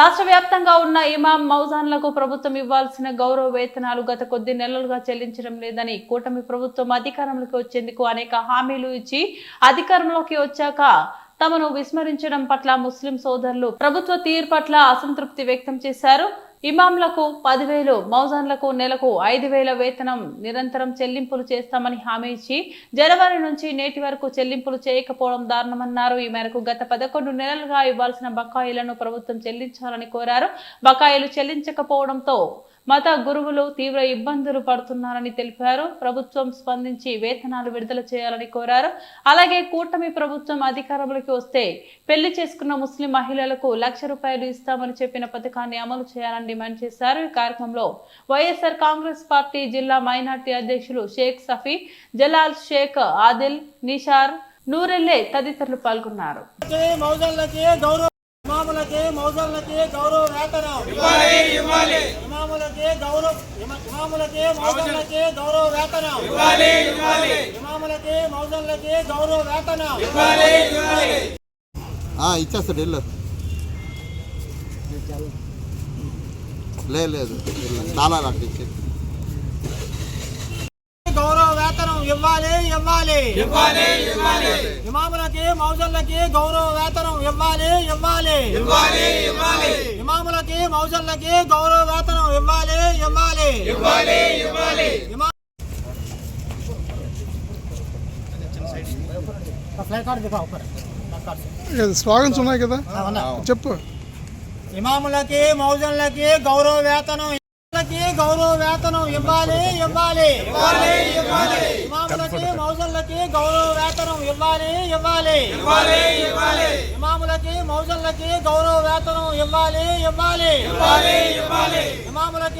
రాష్ట్ర వ్యాప్తంగా ఉన్న ఇమాం మౌజాన్లకు ప్రభుత్వం ఇవ్వాల్సిన గౌరవ వేతనాలు గత కొద్ది నెలలుగా చెల్లించడం లేదని కూటమి ప్రభుత్వం అధికారంలోకి వచ్చేందుకు అనేక హామీలు ఇచ్చి అధికారంలోకి వచ్చాక తమను విస్మరించడం పట్ల ముస్లిం సోదరులు ప్రభుత్వ తీరు పట్ల అసంతృప్తి వ్యక్తం చేశారు. ఇమాంలకు పదివేలు మౌజాన్లకు నెలకు ఐదు వేల వేతనం నిరంతరం చెల్లింపులు చేస్తామని హామీ ఇచ్చి జనవరి నుంచి నేటి వరకు చెల్లింపులు చేయకపోవడం దారుణమన్నారు. ఈ మేరకు గత పదకొండు నెలలుగా ఇవ్వాల్సిన బకాయిలను ప్రభుత్వం చెల్లించాలని కోరారు. బకాయిలు చెల్లించకపోవడంతో మత గురువులు తీవ్ర ఇబ్బందులు పడుతున్నారని తెలిపారు. ప్రభుత్వం స్పందించి వేతనాలు విడుదల చేయాలని కోరారు. అలాగే కూటమి ప్రభుత్వం అధికారంలోకి వస్తే పెళ్ళి చేసుకున్న ముస్లిం మహిళలకు లక్ష రూపాయలు ఇస్తామని చెప్పిన పథకాన్ని అమలు చేయాలని డిమాండ్ చేశారు. ఈ కార్యక్రమంలో వైఎస్ఆర్ కాంగ్రెస్ పార్టీ జిల్లా మైనార్టీ అధ్యక్షులు షేక్ సఫీ జలాల్ షేక్ ఆదిల్ నిషార్ నూరెల్లే తదితరులు పాల్గొన్నారు. కి మౌజన్లకి గౌరవ ఇమాములకి మౌజన్లకి గౌరవ వేతనం. ఇమాములకి గౌరవ ఇమ- ఇమాములకి మౌజన్లకి గౌరవ వేతనం. ఇమాములకి మౌజన్లకి గౌరవ వేతనం. ఆ, ఇచ్చేస్తాడు ఇల్లు లేదు. చాలా ఇచ్చి. గౌరవ వేతనం ఇవ్వాలి ఇవ్వాలి. ఇమాములకి మౌజన్లకి గౌరవ వేతనం ఇవ్వాలి ఇవ్వాలి. ఇమాములకి మౌజన్లకి గౌరవ వేతనం ఇవ్వాలి ఇవ్వాలి. ఇమా- ఇది స్లోగన్స్ ఉన్నాయి కదా? చెప్పు. ఇమాములకి మౌజన్లకి గౌరవ వేతనం గౌరవ వేతనం ఇవ్వాలి ఇవ్వాలి. ఇమాములకి మౌజన్లకి గౌరవ వేతనం ఇవ్వాలి ఇవ్వాలి. ఇమాములకి మౌజన్లకి గౌరవ వేతనం ఇవ్వాలి ఇవ్వాలి. ఇమాములకి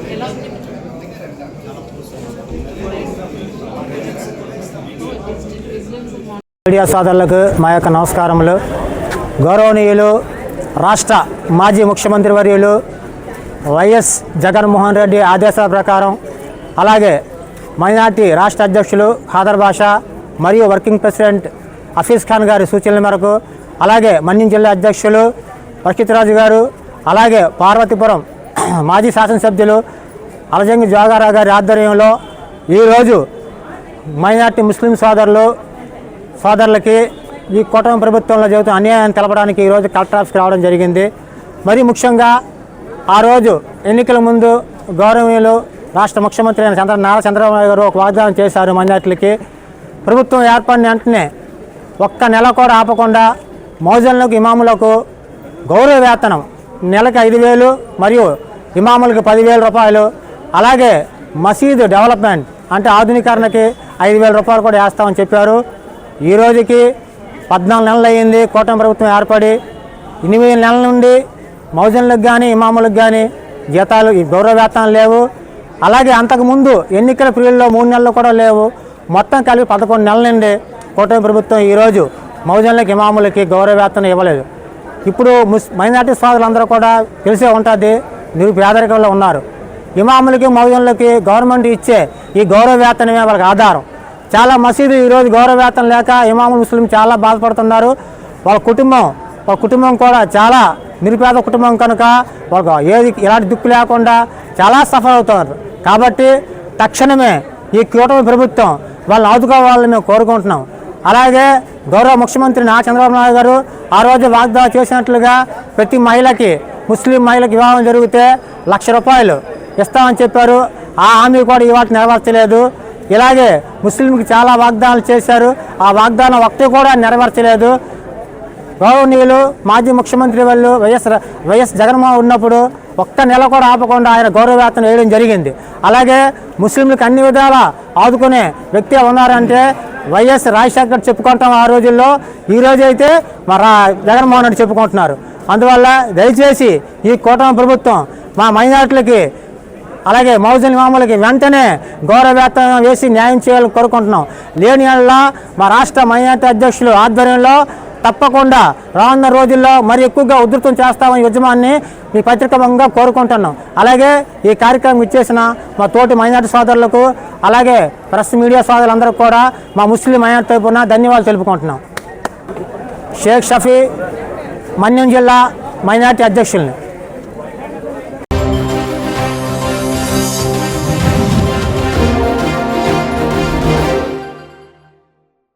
మీడియా సోదరులకు మా యొక్క నమస్కారములు. గౌరవనీయులు రాష్ట్ర మాజీ ముఖ్యమంత్రి వర్యులు వైఎస్ జగన్మోహన్ రెడ్డి ఆదేశాల ప్రకారం అలాగే మైనార్టీ రాష్ట్ర అధ్యక్షులు ఖాదర్ భాషా మరియు వర్కింగ్ ప్రెసిడెంట్ హఫీజ్ ఖాన్ గారి సూచనల మేరకు అలాగే మన్యం జిల్లా అధ్యక్షులు వర్షితరాజు గారు అలాగే పార్వతీపురం మాజీ శాసనసభ్యులు అలజంగి జోగారావు గారి ఆధ్వర్యంలో ఈరోజు మైనార్టీ ముస్లిం సోదరులు సోదరులకి ఈ కూటమి ప్రభుత్వంలో జరుగుతున్న అన్యాయాన్ని తెలపడానికి ఈరోజు కలెక్టర్ ఆఫీస్కి రావడం జరిగింది. మరి ముఖ్యంగా ఆ రోజు ఎన్నికల ముందు గౌరవనీయులు రాష్ట్ర ముఖ్యమంత్రి అయిన చంద్ర నారా చంద్రబాబు నాయుడు గారు ఒక వాగ్దానం చేశారు మైనార్టీలకి ప్రభుత్వం ఏర్పడిన వెంటనే ఒక్క నెల కూడా ఆపకుండా మౌజన్లకు ఇమాములకు గౌరవ వేతనం నెలకి ఐదు వేలు మరియు ఇమాములకు పదివేల రూపాయలు. అలాగే మసీదు డెవలప్మెంట్ అంటే ఆధునీకరణకి ఐదు వేల రూపాయలు కూడా వేస్తామని చెప్పారు. ఈ రోజుకి పద్నాలుగు నెలలు అయ్యింది. కూటమి ప్రభుత్వం ఏర్పడి ఎనిమిది నెలల నుండి మౌజన్లకు కానీ ఇమాములకు కానీ జీతాలు ఈ గౌరవ వేతనాలు లేవు. అలాగే అంతకుముందు ఎన్నికల పీరియడ్లో మూడు నెలలు కూడా లేవు. మొత్తం కలిపి పదకొండు నెలల నుండి కూటమి ప్రభుత్వం ఈరోజు మౌజన్లకు ఇమాములకి గౌరవ వేతనం ఇవ్వలేదు. ఇప్పుడు ముస్ మైనార్టీ సోదరులందరూ కూడా తెలిసే ఉంటుంది నిరుపేదరికంలో ఉన్నారు. ఇమాములకి మౌజన్లకి గవర్నమెంట్ ఇచ్చే ఈ గౌరవ వేతనమే వాళ్ళకి ఆధారం. చాలా మసీదు ఈరోజు గౌరవవేతనం లేక ఇమాములు ముస్లిం చాలా బాధపడుతున్నారు. వాళ్ళ కుటుంబం వాళ్ళ కుటుంబం కూడా చాలా నిరుపేద కుటుంబం కనుక వాళ్ళకు ఏది ఎలాంటి దిక్కు లేకుండా చాలా సఫర్ అవుతున్నారు కాబట్టి తక్షణమే ఈ కూటమి ప్రభుత్వం వాళ్ళని ఆదుకోవాలని మేము కోరుకుంటున్నాం. అలాగే గౌరవ ముఖ్యమంత్రి నా చంద్రబాబు నాయుడు గారు ఆ రోజు వాగ్దానం చేసినట్లుగా ప్రతి మహిళకి ముస్లిం మహిళకి వివాహం జరిగితే లక్ష రూపాయలు ఇస్తామని చెప్పారు. ఆ హామీ కూడా ఇవాళ నెరవేర్చలేదు. ఇలాగే ముస్లింకి చాలా వాగ్దానాలు చేశారు. ఆ వాగ్దానం ఒకటి కూడా నెరవేర్చలేదు. గౌరవనీయులు మాజీ ముఖ్యమంత్రి వాళ్ళు వైఎస్ వైఎస్ జగన్మోహన్ ఉన్నప్పుడు ఒక్క నెల కూడా ఆపకుండా ఆయన గౌరవ వేయడం జరిగింది. అలాగే ముస్లింలకు అన్ని విధాల ఆదుకునే వ్యక్తి ఉన్నారంటే వైఎస్ రాజశేఖర్ చెప్పుకుంటాం ఆ రోజుల్లో. ఈ రోజు అయితే మా రా జగన్మోహన్ రెడ్డి చెప్పుకుంటున్నారు. అందువల్ల దయచేసి ఈ కూటమి ప్రభుత్వం మా మైనార్టీలకి అలాగే మౌజన్ మామూలకి వెంటనే గౌరవవేతనం వేసి న్యాయం చేయాలని కోరుకుంటున్నాం. లేని మా రాష్ట్ర మైనార్టీ అధ్యక్షులు ఆధ్వర్యంలో తప్పకుండా రానున్న రోజుల్లో మరి ఎక్కువగా ఉధృతం చేస్తామని ఉద్యమాన్ని మీ పత్రికంగా కోరుకుంటున్నాం. అలాగే ఈ కార్యక్రమం ఇచ్చేసిన మా తోటి మైనార్టీ సోదరులకు అలాగే ప్రెస్ మీడియా సోదరులందరికీ కూడా మా ముస్లిం మైనార్టీ తరపున ధన్యవాదాలు తెలుపుకుంటున్నాం. షేక్ షఫీ మన్యం జిల్లా మైనార్టీ అధ్యక్షుల్ని.